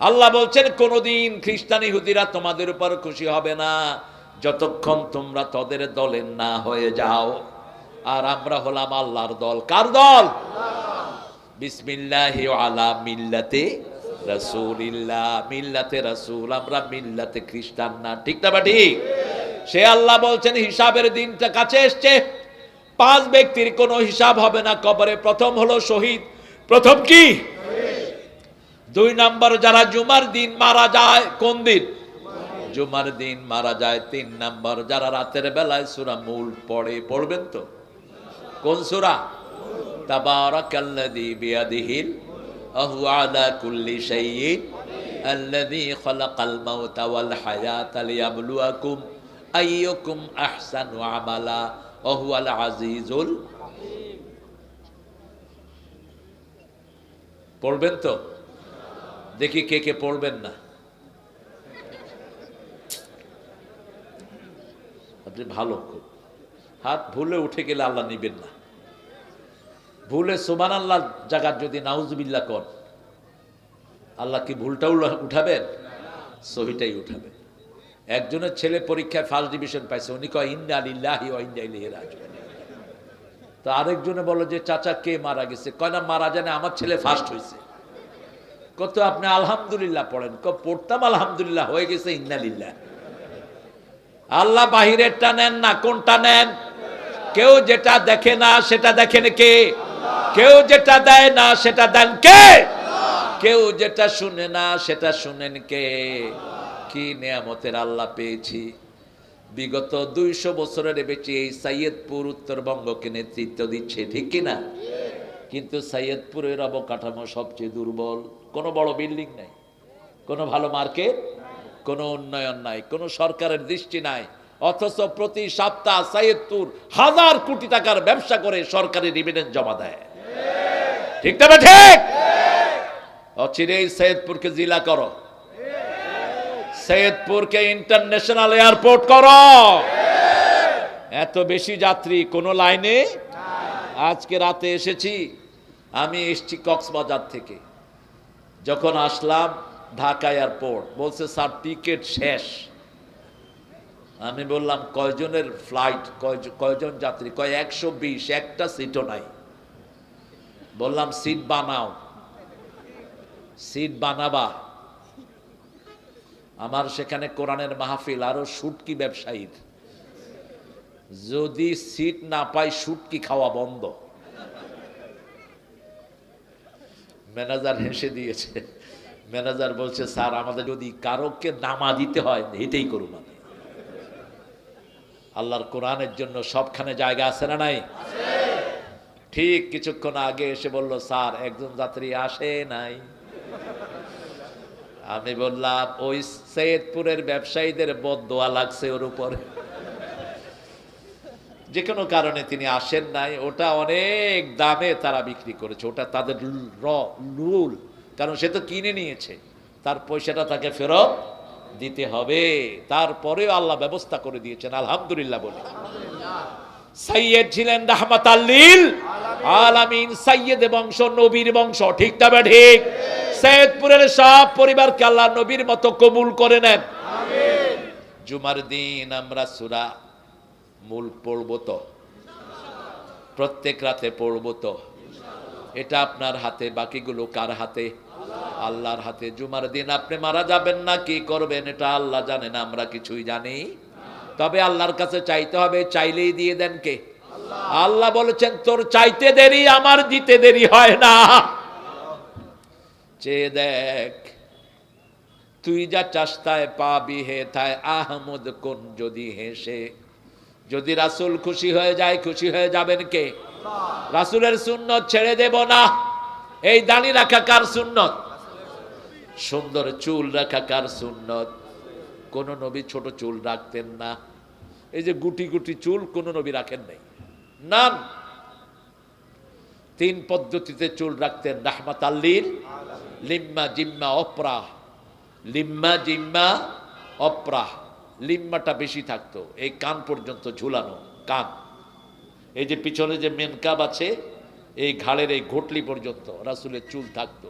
আল্লাহ বলছেন, কোনদিন খ্রিস্টান ইহুদিরা তোমাদের উপর খুশি হবে না। যতক্ষণ তোমরা তাদের দলের না হয়ে যাও। আর আমরা হলাম আল্লাহর দল। কার দল? বিসমিল্লাহি আলা মিল্লাতে রাসূলিল্লাহ। মিল্লাতে রাসূল, আমরা মিল্লাতে খ্রিস্টান না। ঠিক না ঠিক? সে আল্লাহ বলছেন, হিসাবের দিনটা কাছে এসছে। পাঁচ ব্যক্তির কোনো হিসাব হবে না কবরে। প্রথম হলো শহীদ। প্রথম কি? দুই নম্বর যারা জুমার দিন মারা যায়, কোন দিন? জুমার দিন মারা যায়। তিন নম্বর যারা রাতের বেলায় সুরা মূল পড়ে, পড়বেন তো? কোন সুরা? তাবারাকাল্লাযী আজিজুল। পড়বেন তো? দেখি কে কে পড়বেন না। আপনি ভালো খুব। হাত ভুলে উঠে গেলে আল্লাহ নিবেন না। ভুলে সোমান আল্লাহ জায়গার যদি নাউজবিল্লা কর। আল্লাহ কি ভুলটাও উঠাবেন? সহিটাই উঠাবেন। একজনের ছেলে পরীক্ষায় ফার্স্ট ডিভিশন পাইছে, উনি কয়, ইন্না আলিল্লাহি ওয়া ইন্না ইলাইহি রাজিউন। তো আরেকজনে বলো যে, চাচা, কে মারা গেছে? কয়, না, মারা জানে আমার ছেলে ফার্স্ট হয়েছে কত আপনি আলহামদুলিল্লাহ পড়েন। ক পড়তাম আলহামদুলিল্লাহ, হয়ে গেছে ইন্নালিল্লাহ আল্লাহ বাহিরেরটা নেন না, কোনটা নেন? কেউ যেটা দেখে না, সেটা দেখেন কে? কেউ যেটা দেয় না, সেটা দেন কে? কেউ যেটা শুনে না, সেটা শুনেন কে? কি নিয়ামতের আল্লাহ পেয়েছি। বিগত দুইশো বছরের বেশি এই সাইয়দপুর উত্তরবঙ্গকে নেতৃত্ব দিচ্ছে, ঠিক কিনা কিন্তু সাইয়দপুরের অবকাঠামো সবচেয়ে দুর্বল। কোনো বড় বিল্ডিং নাই, কোনো ভালো মার্কেট, কোনো উন্নয়ন নাই, কোনো সরকারের দৃষ্টি নাই। অথচ প্রতি সপ্তাহ সাইয়দপুর হাজার কোটি টাকার ব্যবসা করে সরকারি ডিভিডেন্ড জমা দেয়। ঠিক তবে ঠিক? অচিরেই সৈয়দপুরকে জেলা করো। সৈয়দপুরকে ইন্টারন্যাশনাল এয়ারপোর্ট করো। এত বেশি যাত্রী কোনো লাইনে? আজকে রাতে এসেছি আমি এসছি কক্সবাজার থেকে। যখন আসলাম ঢাকা এয়ারপোর্ট বলছে, স্যার টিকিট শেষ। আমি বললাম, কয়জনের ফ্লাইট কয়জন যাত্রী? কয়, একশো বিশ, একটা সিটও নাই। বললাম সিট বানাও। সিট বানাবা। আমার সেখানে কোরআনের মাহফিল আরও সুটকি ব্যবসায়ীর। যদি সিট না পাই সুটকি খাওয়া বন্ধ। ম্যানেজার হেসে দিয়েছে। ম্যানেজার বলছে স্যার আমাদের যদি কারোকে নামা দিতে হয় হেঁটেই করুন আমি আল্লাহর কোরআনের জন্য সবখানে জায়গা আছে না নাই? ঠিক কিছুক্ষণ আগে এসে বলল স্যার একজন যাত্রী আসে নাই। আমি বললাম, ওই সৈয়দপুরের ব্যবসায়ীদের বদোয়া লাগছে ওর উপরে। যে কোনো কারণে তিনি আসেন নাই। ওটা অনেক দামে তারা বিক্রি করেছে। ওটা তাদের র, রুল। কারণ সে তো কিনে নিয়েছে। তার পয়সাটা তাকে ফেরত দিতে হবে। তারপরেও আল্লাহ ব্যবস্থা করে দিয়েছেন। আলহামদুলিল্লাহ বলে। সাইয়েদ ছিলেন রাহমাত আল্লিল আলামিন। সাইয়েদ বংশ, নবীর বংশ। ঠিক তবে ঠিক। সৈয়দপুরের সব পরিবারকে আল্লাহ নবীর মতো কবুল করে নেন। জুমার দিন আমরা সুরা মূল পড়ব তো। প্রত্যেক রাতে পড়ব তো। এটা আপনার হাতে, বাকিগুলো কার হাতে? আল্লাহর হাতে। জুমার দিন আপনি মারা যাবেন না, কি করবেন এটা আল্লাহ জানেন, আমরা কিছুই জানি। তবে আল্লাহর কাছে চাইতে হবে, চাইলেই দিয়ে দেন কে? আল্লাহ বলেছেন, তোর চাইতে দেরি, আমার দিতে দেরি হয় না। চেয়ে দেখ, তুই যা চাস্তায় পাবি হে তাই আহমদ কোন যদি হেসে। যদি রাসুল খুশি হয়ে যায়, খুশি হয়ে যাবেন কে? রাসুলের সুন্নত ছেড়ে দেব না। এই দাঁড়ি রাখা কার সুন্নত? সুন্দর চুল রাখা কার সুন্নত? কোন নবী ছোট চুল রাখতেন না। এই যে গুটি গুটি চুল কোন নবী রাখেন নাই। নাম তিন পদ্ধতিতে চুল রাখতেন রাহমাত আল্লির লিম্মা জিম্মা অপরাহ লিম্মা জিম্মা অপরাহ লিম্মাটা বেশি থাকতো, এই কান পর্যন্ত ঝুলানো, কান। এই যে পিছনে যে মেনকাব আছে, এই ঘাড়ের এই ঘটলি পর্যন্ত রাসুলের চুল থাকতো।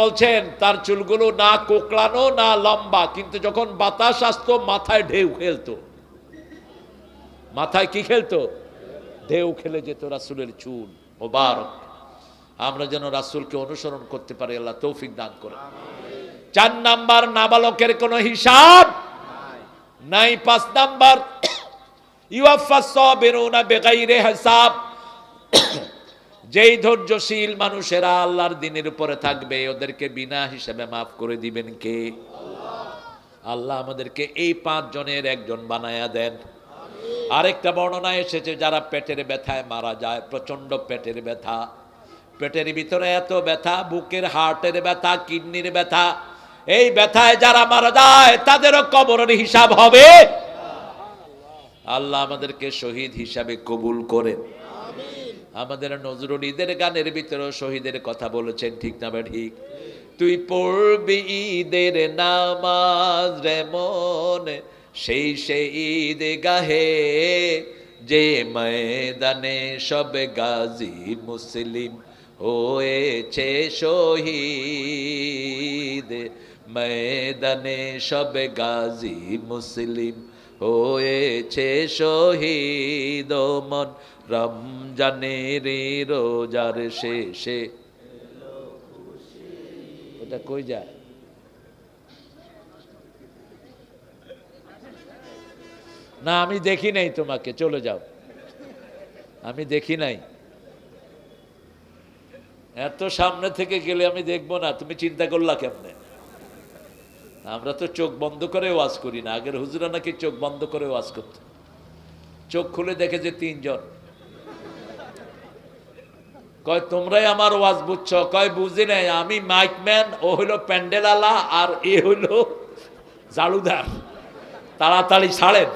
বলছেন, তার চুলগুলো না কোকড়ানো, না লম্বা, কিন্তু যখন বাতাস আসতো, মাথায় ঢেউ খেলতো। মাথায় কি খেলতো? ঢেউ খেলে যেত রাসুলের চুল, মোবারক। আমরা যেন রাসুলকে অনুসরণ করতে পারি, আল্লাহ তৌফিক দান করে। চার নাম্বার, নাবালকের কোনো হিসাব নাই। পাঁচ নাম্বার যেই ধৈর্যশীল মানুষেরা আল্লাহর দিনের উপরে থাকবে, ওদেরকে বিনা হিসাবে মাফ করে দিবেন কে? আল্লাহ আমাদেরকে এই পাঁচ জনের একজন বানায়া দেন। আরেকটা বর্ণনা এসেছে, যারা পেটের ব্যথায় মারা যায় প্রচণ্ড পেটের ব্যথা। পেটের ভিতরে এত ব্যথা, বুকের হার্টের ব্যথা, কিডনির ব্যথা। এই ব্যথায় যারা মারা যায়, তাদেরও কবরের হিসাব হবে। আল্লাহ আমাদেরকে শহীদ হিসাবে কবুল করেন। আমাদের নজরুল ঈদের গানের ভিতরেও শহীদের কথা বলেছেন, ঠিক না ঠিক? তুই পড়বি ঈদের নামাজ রে মন সেই সেই ঈদ গাহে যে ময়দানে সব গাজী মুসলিম হয়েছে শহীদ। ময়দানে সব গাজী মুসলিম হয়েছে শহীদ। মন রমজানের রোজার শেষে। ওটা কই যায়? না, আমি দেখি নাই তোমাকে, চলে যাও। আমি দেখি নাই। এত সামনে থেকে গেলে আমি দেখব না, তুমি চিন্তা করলা কেমনে? আমরা তো চোখ বন্ধ করে ওয়াজ করি না, আগের হুজুরা নাকি চোখ বন্ধ করে ওয়াজ করত। চোখ খুলে দেখে যে তিনজন। কয়, তোমরাই আমার ওয়াজ বুঝছ? কয়, বুঝি নাই, আমি মাইকম্যান ও হইল প্যান্ডেলালা আর এ হইল জাড়ুদার তাড়াতাড়ি ছাড়েন।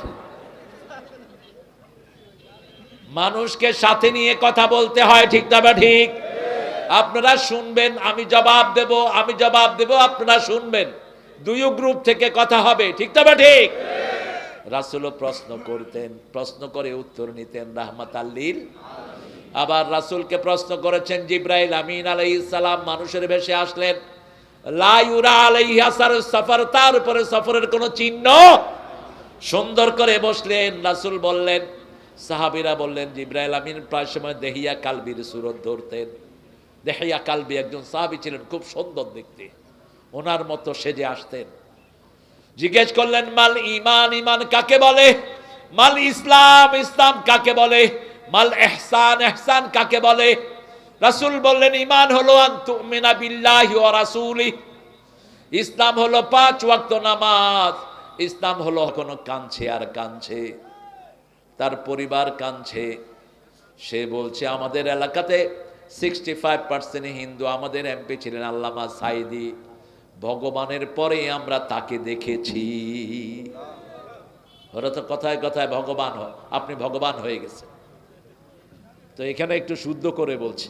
মানুষকে সাথে নিয়ে কথা বলতে হয়, ঠিক না ঠিক? আপনারা শুনবেন, আমি জবাব দেব, আমি জবাব দেব, আপনারা শুনবেন। দুই গ্রুপ থেকে কথা হবে, ঠিক না ঠিক? রাসুলও প্রশ্ন করতেন, প্রশ্ন করে উত্তর নিতেন, রাহমাত আল্লিল আবার রাসুলকে প্রশ্ন করেছেন, জিব্রাইল আমিন আলাই সালাম মানুষের ভেসে আসলেন। লাইউরা আলাই হাসার সফর, তার উপরে সফরের কোনো চিহ্ন? সুন্দর করে বসলেন, রাসুল বললেন সাহাবিরা বললেন, জিব্রাইল আমিন প্রায় সময় দেহিয়া কালবির সুরত ধরতেন। দেহিয়া কালবি একজন সাহাবি ছিলেন, খুব সুন্দর দেখতে। ওনার মতো সেজে আসতেন। জিজ্ঞেস করলেন, মাল ইমান ইমান কাকে বলে? মাল ইসলাম ইসলাম কাকে বলে? মাল এহসান এহসান কাকে বলে? রাসূল বললেন ইমান হলো আন্তুমিনা বিল্লাহি ওয়া রাসূলি। ইসলাম হলো পাঁচ ওয়াক্ত নামাজ। ইসলাম হলো কোনো কাঁদছে আর কাঁদছে। তার পরিবার কাঁদছে। সে বলছে, আমাদের এলাকাতে সিক্সটি ফাইভ পার্সেন্ট হিন্দু, আমাদের এমপি ছিলেন আল্লামা সাইদি। ভগবানের পরে আমরা তাকে দেখেছি। ওরা তো কথায় কথায় ভগবান হয়, আপনি ভগবান হয়ে গেছেন। তো এখানে একটু শুদ্ধ করে বলছি,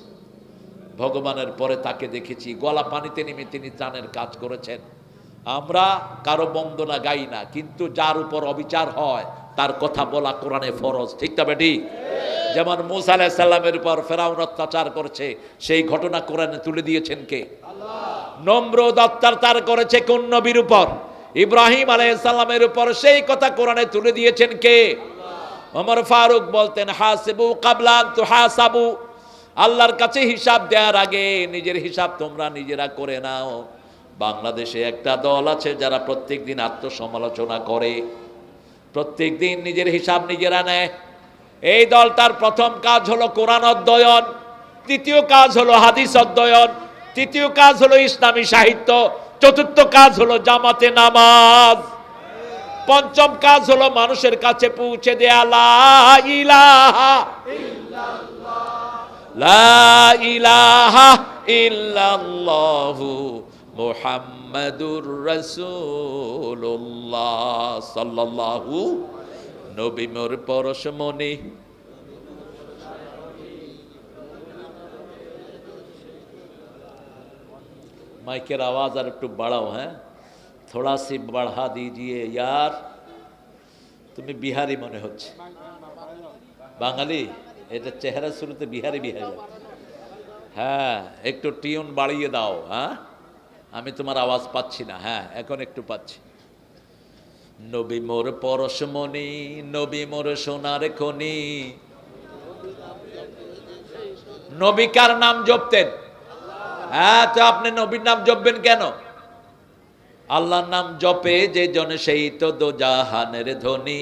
ভগবানের পরে তাকে দেখেছি, গলা পানিতে নেমে তিনি ত্রাণের কাজ করেছেন। আমরা কারও বন্দনা গাই না, কিন্তু যার উপর অবিচার হয় তার কথা বলা কোরআনে ফরজ, ঠিক তবে ঠিক যেমন মুসা আলাহিসাল্লামের উপর ফেরাউন অত্যাচার করছে, সেই ঘটনা কোরআনে তুলে দিয়েছেন কে? নম্রদ অত্যাচার করেছে কোন নবীর উপর? ইব্রাহিম আলাইসাল্লামের উপর সেই কথা কোরআনে তুলে দিয়েছেন কে? ওমর ফারুক বলতেন, হাসিবু কাবলান তু হাসাবু আল্লাহর কাছে হিসাব দেওয়ার আগে নিজের হিসাব তোমরা নিজেরা করে নাও। বাংলাদেশে একটা দল আছে যারা প্রত্যেক দিন আত্মসমালোচনা করে। প্রত্যেক দিন নিজের হিসাব নিজেরা নেয়। এই দলটার প্রথম কাজ হলো কোরআন অধ্যয়ন, তৃতীয় কাজ হলো হাদিস অধ্যয়ন, তৃতীয় কাজ হলো ইসলামী সাহিত্য, চতুর্থ কাজ হলো জামাতে নামাজ, পঞ্চম কাজ হলো মানুষের কাছে পৌঁছে দেয়া ইলাহা ইলাহা ইল্লাল্লাহু মুহাম্মাদুর রাসূলুল্লাহ সাল্লাল্লাহু নবী মোর পরশমণি माइकेर आवाज़ और একটু বাড়াও হ্যাঁ थोड़ा सी बढ़ा दीजिए यार তুমি বিহারি মনে হচ্ছে বাঙালি এটা চেহারা শুরুতে বিহারি বিহারি লাগে। হ্যাঁ একটু টিউন বাড়িয়ে দাও হ্যাঁ আমি তোমার আওয়াজ পাচ্ছি না। হ্যাঁ এখন একটু পাচ্ছি। নবী মোর পরশমণি নবী মোর সোনার খনি। নবী কার নাম জপতেন? হ্যাঁ তো আপনি নবীর নাম জপবেন কেন? আল্লাহর নাম জপে যে জন সেই তো দো জাহানের ধ্বনি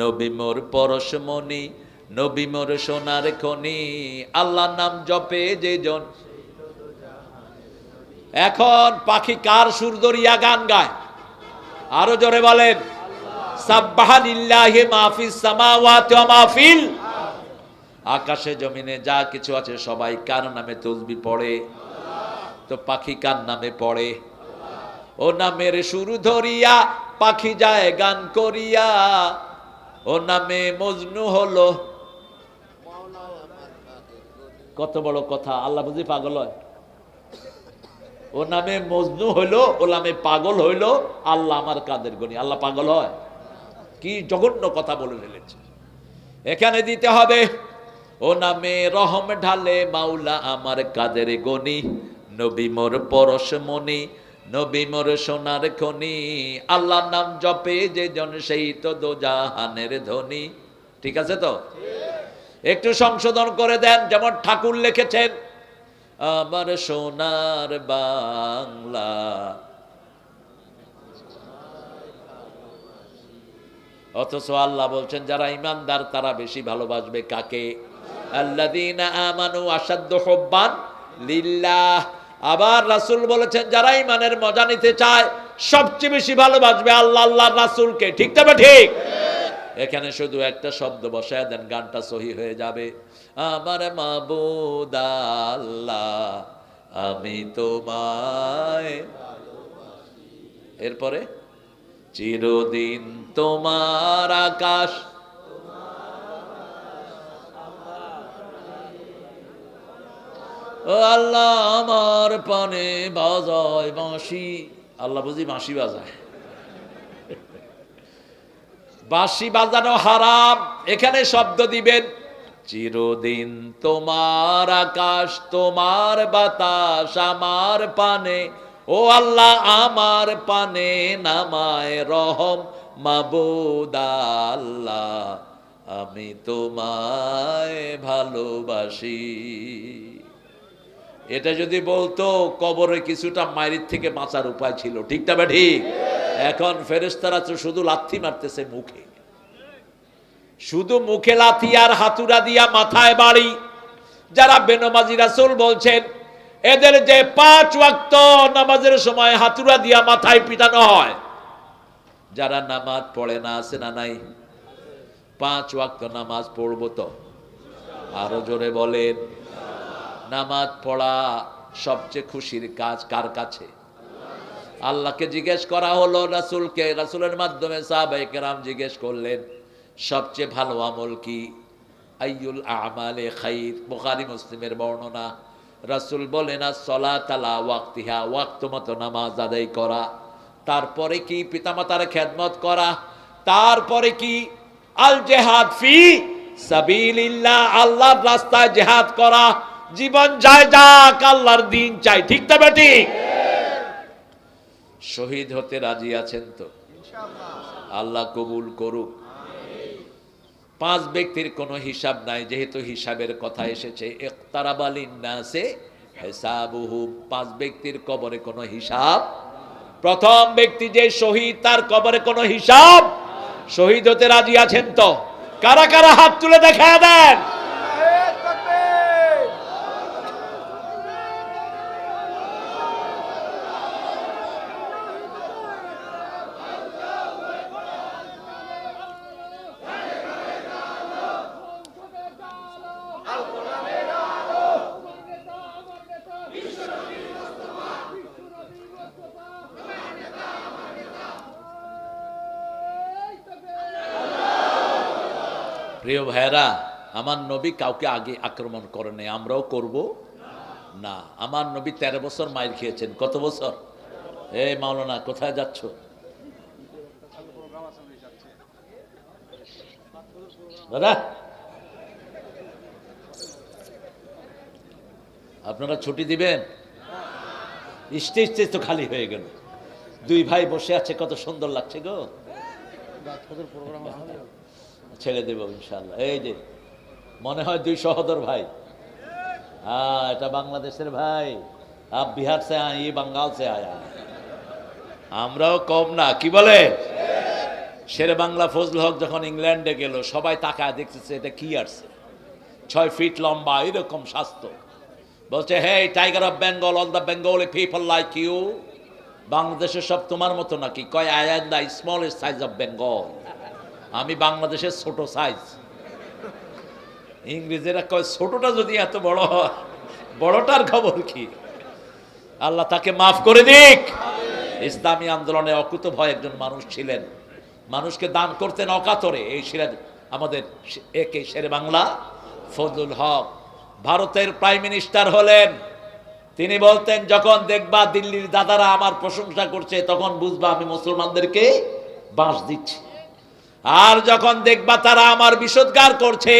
নবী মোর পরশমণি নবী মোর সোনার খনি। আল্লাহর নাম জপে যে জন এখন পাখি কার সুর দরিয়া গান গায়? আরও জোরে বলেন। আকাশে, জমিনে যা কিছু আছে সবাই কার নামে তসবি পড়ে? তো পাখি কার নামে পড়ে? ও নামের শুরু ধরিয়া পাখি যায় গান করিয়া। ও নামে মজনু হলো। কত বড় কথা, আল্লাহ বুঝি পাগল হয়? ও নামে মজনু হইল ও নামে পাগল হইল। আল্লাহ আমার কাদের গনি? আল্লাহ পাগল হয়? কি জঘন্য কথা বলে ফেলেছে। এখানে দিতে হবে ও নামে রহম ঢালে মাওলা আমার কাদের গনি? নবী মোর পরশমণি নবী মোর সোনার খনি। আল্লাহর নাম জপে যে জন সেই তো দো জাহানের ধ্বনি ঠিক আছে তো? একটু সংশোধন করে দেন যেমন ঠাকুর লিখেছেন আমার সোনার বাংলা। অথচ আল্লাহ বলছেন, যারা ইমানদার, তারা বেশি ভালোবাসবে কাকে? আল্লাযীনা আমানু আসাদ্দু হুব্বান লিল্লাহ। আবার রাসূল বলেছেন, যারা ইমানের মজা নিতে চায়, সবচেয়ে বেশি ভালোবাসবে আল্লাহ, আল্লাহর রাসূলকে। ঠিক তবে ঠিক? এখানে শুধু একটা শব্দ বসায় দেন, গানটা সহি হয়ে যাবে। আমার মাবুদ আল্লাহ, আমি তোমায় এরপরে, চিরদিন তোমার আকাশ। ও আল্লাহ, আমার পানে বাজায় বাঁশি। আল্লাহ বুঝি বাঁশি বাজায়। বাঁশি বাজানো হারাম, এখানে শব্দ দিবেন, চিরদিন তোমার আকাশ, তোমার বাতাস আমার পানে, ও আল্লাহ আমার পানে নামায় রহম, মাবুদ আল্লাহ, আমি তোমায় ভালোবাসি। এটা যদি বলতো, কবরে কিছুটা মায়ের থেকে বাঁচার উপায় ছিল, ঠিক তবে ঠিক? এখন ফেরেস্তারা তো শুধু লাথি মারতেছে মুখে। শুধু মুখে লাথি আর হাতুড়া দিয়া মাথায় বাড়ি। যারা বেনমাজি রাসুল বলছেন, এদের যে পাঁচ ওয়াক্ত নামাজের সময় হাতুড়া দিয়া মাথায় পিটানো হয়, যারা নামাজ পড়ে না, আছে না নাই? পাঁচ ওয়াক্ত নামাজ পড়ব তো? আরও জোরে বলেন, নামাজ পড়া সবচেয়ে খুশির কাজ কার কাছে? আল্লাহকে জিজ্ঞেস করা হলো রাসুলকে, রাসুলের মাধ্যমে সাহাবাই কেরাম জিজ্ঞেস করলেন, সবচেয়ে ভালো আমল কি? আইয়ুল আমালে খাইর, বুখারী মুসলিমের বর্ণনা। রাসুল বলেন সলা তালা ওয়াক্তিহা ওয়াক্ত মতো নামাজ আদায় করা। তারপরে কি পিতামাতার খেদমত করা? তারপরে কি আল জেহাদ ফি সাবিলিল্লাহ, আল্লাহর রাস্তায় জেহাদ করা? জীবন যায় যাক, আল্লাহর দিন চাই। ঠিক তবে ঠিক শহীদ হতে রাজি আছেন তো? আল্লাহ কবুল করুক। পাঁচ ব্যক্তির কোনো হিসাব নাই যেহেতু হিসাবের কথা এসেছে হিসাবুহু। পাঁচ ব্যক্তির কবরে কোনো হিসাব? প্রথম ব্যক্তি যে শহীদ তার কবরে কোনো হিসাব? শহীদ হতে রাজি আছেন তো? কারা কারা হাত তুলে দেখা দেন? প্রিয় ভাইরা আমার নবী কাউকে আগে আক্রমণ করে নেই আমরাও করব না। আমার নবী তেরো বছর মায়ের খেয়েছেন, কত বছর? এ মাওলানা, কোথায় যাচ্ছ? দাদা? আপনারা ছুটি দিবেন? স্টেজ স্টেজ তো খালি হয়ে গেল। দুই ভাই বসে আছে, কত সুন্দর লাগছে গো। প্রোগ্রাম ছেড়ে দেব ইনশাল্লাহ এই যে, মনে হয় দুই সহদর ভাই। হ্যাঁ এটা বাংলাদেশের ভাই। আপ বিহার সে আয় বাঙ্গাল সে আয়া। আমরাও কম না, কি বলে? শেরে বাংলা ফজল হক যখন ইংল্যান্ডে গেল, সবাই তাকায় দেখতেছে এটা কি আসছে ছয় ফিট লম্বা, এরকম স্বাস্থ্য। বলছে, hey, tiger of Bengal, all the Bengal people like you. বাংলাদেশের সব তোমার মতো নাকি? কয়, I the smallest size of Bengal. আমি বাংলাদেশের ছোট সাইজ ইংরেজেরা কয়, ছোটটা যদি এত বড় হয়, বড়টার খবর কি? আল্লাহ তাকে মাফ করে দিক। ইসলামী আন্দোলনে অকুত ভয় একজন মানুষ ছিলেন। মানুষকে দান করতেন অকাতরে। এই সিরাজ আমাদের একে শেরে বাংলা ফজলুল হক। ভারতের প্রাইম মিনিস্টার হলেন। তিনি বলতেন, যখন দেখবা দিল্লির দাদারা আমার প্রশংসা করছে, তখন বুঝবা আমি মুসলমানদেরকে বাঁশ দিচ্ছি। আর যখন দেখবা তারা আমার বিষোদ্গার করছে,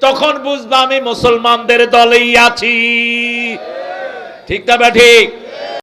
তখন বুঝবা আমি মুসলমানদের দলেই আছি। ঠিক না ঠিক